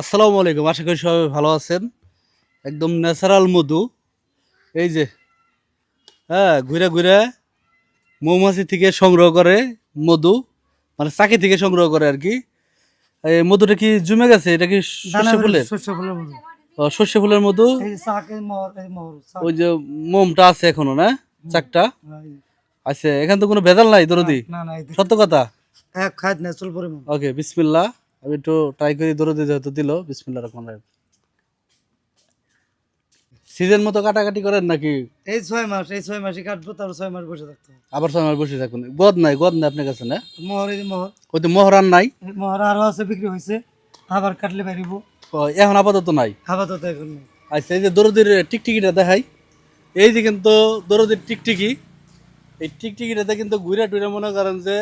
আসসালামু আলাইকুম আশা করি সবাই ভালো আছেন। একদম ন্যাচারাল মধু। এই যে হ্যাঁ ঘুরে ঘুরে মৌমাছি থেকে সংগ্রহ করে মধু মানে চাকি থেকে সংগ্রহ করে আর কি। এই মধুটা কি জমে গেছে? এটা কি সর্ষে ফুলের? শস্য ফুলের মধু। সর্ষে ফুলের মধু। ওই যে মোমটা আছে এখনও না? চাকটা? আছে এখানে তো কোনো ভেজাল নাই দরদি? সত্য কথা? ওকে বিসমিল্লাহ। আমি একটু ট্রাই করি দরদি যেহেতু দিল বিসমিল্লাহ রহমান সিজন মতো কাটাকাটি করেন নাকি? এই ছয় মাস এই ছয় মাসই কাটবো তারপর ছয় মাস বসে থাকতে আবার সময় বসে থাকুন। গদ নাই গদ নাই আপনার কাছে না? মোহর এই মোহর। ওই তো মহরান নাই? মোহর আরও আছে বিক্রি হয়েছে আবার কাটলে বেরিব। এখন আপাতত নাই? আপাতত এখন নেই। আচ্ছা এই যে দরদির টিকটিকিটা দেখাই। এই যে কিন্তু দরদির টিকটিকি এই টিকটিকিটাতে কিন্তু ঘুরে টুরে মনে করেন যে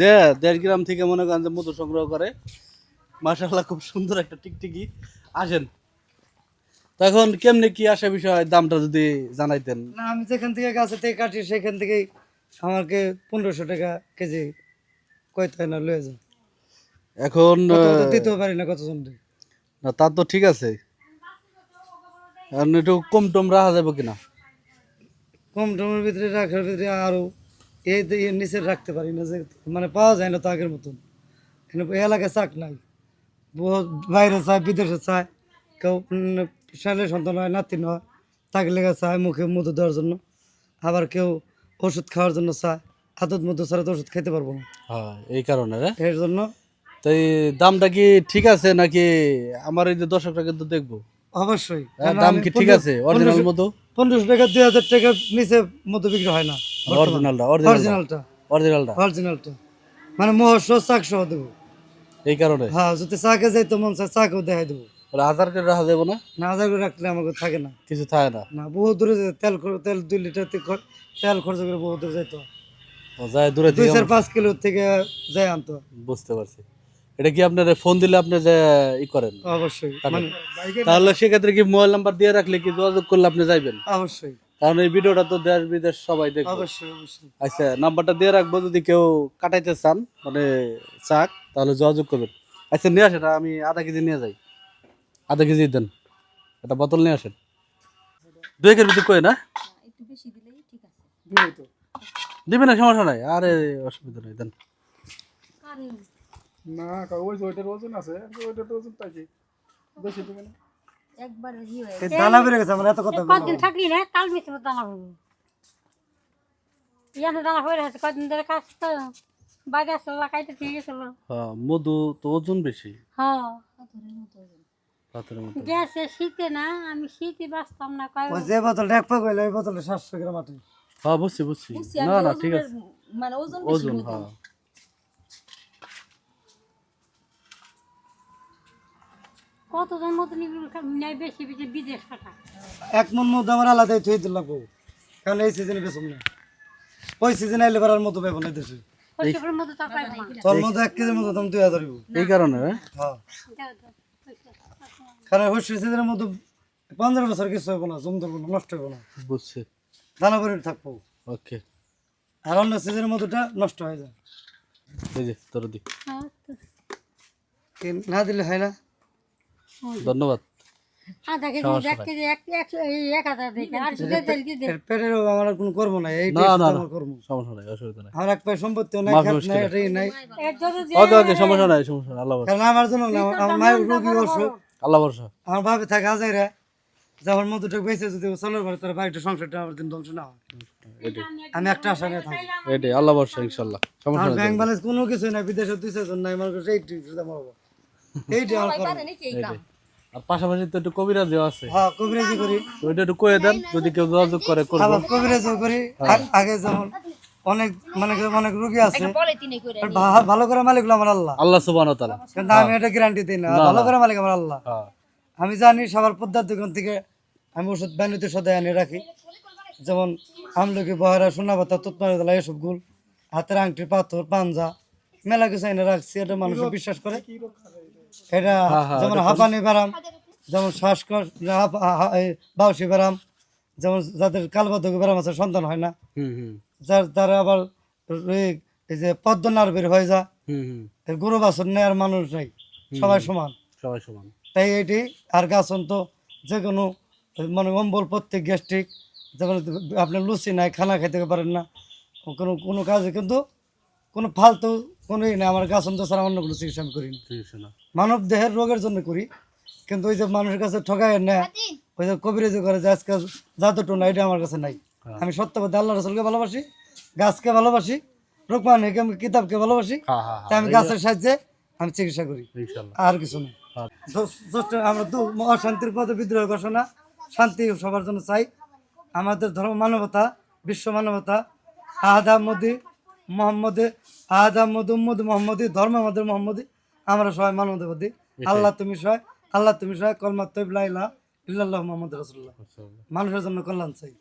দেড় দেড় গ্রাম থেকে মনে করেন যে মধু সংগ্রহ করে। মাশাল্লাহ খুব সুন্দর একটা টিকটিকি। আসেন। তো এখন কেমনে কি আসে বিষয় দামটা যদি জানাইতেন। না আমি যেখান থেকে গাছে থেকে কাটি সেখান থেকেই আমাকে পনেরোশো টাকা কেজি হয় না লয়ে যায় এখন কত আহ, তো দিতেও পারি না কত জন না তা তো ঠিক আছে। একটু কম টম রাখা যাবে কিনা? কম টমের ভিতরে রাখার ভিতরে আরও এই তো এর নিচে রাখতে পারি না যে মানে পাওয়া যায় না তো আগের মতন। এলাকায় চাক নাই। বাইরে চায় বিদেশে চায়। কেউ ছেলে সন্তান হয় নাতিন হয় তাকে লেগে চায় মুখে মধু দেওয়ার জন্য। আবার কেউ ওষুধ খাওয়ার জন্য চায় আদত মধু ছাড়া তো ওষুধ খেতে পারব না। হ্যাঁ এই কারণে এর জন্য তো এই দামটা কি ঠিক আছে নাকি আমার এই যে দর্শকরা কিন্তু দেখব? অবশ্যই। হ্যাঁ, দাম কি ঠিক আছে? অরিজিনাল মতো পনেরোশো টাকা দুই হাজার টাকার নিচে মধু বিক্রি হয় না। অরিজিনালটা অরিজিনালটা অরিজিনালটা মানে মহস্য চাক সহ দেবো। এই কারণে? হ্যাঁ যদি চাকে যাইতো মন চায় চাকেও দেখাই দেবো। হাজার করে রাখা যাব না? না হাজার করে রাখলে আমাকে থাকে না। কিছু থাকে না? না বহু দূরে তেল তেল দুই লিটার তে তেল খরচ করে বহু দূরে যাইতো যায় দূরে দুই চার পাঁচ কিলো থেকে যাই আনতো বুঝতে পারছি। এটা কি আপনার ফোন দিলে আপনি যে ই করেন? অবশ্যই মানে তাহলে সেক্ষেত্রে কি মোবাইল নাম্বার দিয়ে রাখলে কি যোগাযোগ করলে আপনি যাইবেন? অবশ্যই। কারণ এই ভিডিওটা তো দেশ বিদেশ সবাই দেখবে। অবশ্যই অবশ্যই। আচ্ছা নাম্বারটা দিয়ে রাখব যদি কেউ কাটাইতে চান মানে চাক। তাহলে যোগাযোগ করবেন। আচ্ছা নিয়ে আসেন আমি আধা কেজি নিয়ে যাই। আধা কেজি দেন। একটা বোতল নিয়ে আসেন। দুই কেজির ভিতরে কই না? একটু বেশি দিলেই ঠিক আছে দিবই তো দিবেন না সমস্যা নাই। আরে অসুবিধা নাই দেন। না ওই ওইটার ওজন আছে। ওইটার ওজন পাইছি। বেশি দিবে না। হয়ে দানা বেড়ে গেছে আমার এত কথা কদিন থাকলি না কাল মিশে দানা হইব ইয়ানো দানা হয়ে আছে কদিন ধরে কাজ তো। ঠিক গেছিল হ্যাঁ মধু তো ওজন বেশি। হ্যাঁ পাথরের মতো। গেছে শীতে না আমি শীতে বাঁচতাম না কয় যে বোতলটা এক পাক ওই বোতলটা সাতশো গ্রাম আটে হ্যাঁ বুঝছি বুঝছি। না না ঠিক আছে। মানে ওজন ওজন হ্যাঁ কতজন মতন এগুলো নেয় বেশি বেশি বিদেশ কাটা। এক মন মধ্যে আমার আলাদাই থুয়ে দিল লাগবো। কারণ এই সিজনে বেসম না। ওই সিজনে আইলে বেড়ার মতো পাবো না দেশে। এই কারণে হ্যাঁ? হ্যাঁ। দাও, দাও, পয়সা। কারণ হর্ষি সিজনের মতো পনেরো বছর কিছু হইব না জম ধরবো না নষ্ট হইব না। বুঝছি। দানা করে থাকব। ওকে। আর অন্য সিজনের মতোটা নষ্ট হয়ে যায়। এই যে তোর দি তো। কি না দিলে না? ধন্যবাদ। আধা কেজি এক কেজি এক এক হাজার দেখে আর শুধু তেল দিয়ে পেটের আমার কোনো কর্ম নাই এই না না না সমস্যা নাই অসুবিধা নাই। আমার এক পায়ে সম্পত্তিও নাই মাফ নাই আছে। নাই। এর যদি যে ওকে ওকে সমস্যা নাই সমস্যা নাই আল্লাহ কারণ আমার জন্য না আমার মায়ের রোগী অসুখ। আল্লাহ ভরসা। আমার ভাবে থাকে হাজাইরা যখন মধুটা বেঁচে যদি চলার পরে তার বাড়িটা সংসারটা আমার দিন ধ্বংস না হয়। আমি একটা আশা নিয়ে থাকি এটাই আল্লাহ ভরসা ইনশাল্লাহ সমস্যা ব্যাংক ব্যালেন্স কোনো কিছু নাই বিদেশে দুই চারজন নাই আমার কাছে এইটি আমার এইটি আমার আর পাশাপাশি তো একটু কবিরাজিও আছে। হ্যাঁ কবিরাজি করি। ওইটা একটু কয়ে দেন যদি কেউ যোগাযোগ করে করব। কবিরাজিও করি। আগে যেমন অনেক মানে অনেক রোগী আছে। ভা- ভালো করে মালিক হলো আমার আল্লাহ। আল্লাহ সুবান তালা কিন্তু আমি এটা গ্যারান্টি দিই না। ভালো করে মালিক আমার আল্লাহ। হ্যাঁ। আমি জানি সবার পদ্মার দোকান থেকে আমি ওষুধ বানিতে সদায় আনি রাখি। যেমন আমলকি বহারা সোনা পাতা তুতমারিতলা এসব গুল হাতের আংটি পাথর পাঞ্জা মেলা কিছু এনে রাখছি। এটা মানুষ বিশ্বাস করে। এটা যেমন হাঁপানি ব্যারাম যেমন শ্বাসকষ্ট বাউসি ব্যারাম যেমন যাদের কালবাধক ব্যারাম আছে সন্তান হয় না। হুম হুম। যার তারা আবার এই যে পদ্ম নার্ভের হয়ে যা হুম হুম। এই গরু বাছর নেয়ার মানুষ নাই। সবাই সমান। সবাই সমান। তাই এটি আর গাছন তো যে কোনো মানে অম্বল প্রত্যেক গ্যাস্ট্রিক যেমন আপনার লুচি নাই খানা খেতে পারেন না। কোনো কোনো কাজে কিন্তু কোনো ফালতু কোনোই নেই। আমার গাছন তো ছাড়া অন্য কোনো চিকিৎসা আমি করি না। মানব দেহের রোগের জন্য করি। কিন্তু ওই যে মানুষের কাছে ঠগায় নেয় ওই যে কবিরাজি করে যে আজকে জাদুটো না এটা আমার কাছে নাই। আমি সত্যবাদী আল্লাহ রসুলকে ভালোবাসি গাছকে ভালোবাসি রোকমান হেকেম কিতাবকে ভালোবাসি হ্যাঁ হ্যাঁ তাই আমি গাছের সাহায্যে আমি চিকিৎসা করি। আর কিছু না। হ্যাঁ। দোষটা আমরা তো অশান্তির পথে বিদ্রোহ ঘোষণা শান্তি সবার জন্য চাই। আমাদের ধর্ম মানবতা বিশ্ব মানবতা আহাদা মোদি মোহাম্মদে আহাদা মধু উম্মদ মোহাম্মদী ধর্ম আমাদের মোহাম্মদী আমরা সবাই মানবতাবাদী। আল্লাহ তুমি সহায় আল্লাহ তুমি সবাই কলমা তৈব লাইলা ইল্লাহ মোহাম্মদ রসুল্লাহ মানুষের জন্য কল্যাণ চাই।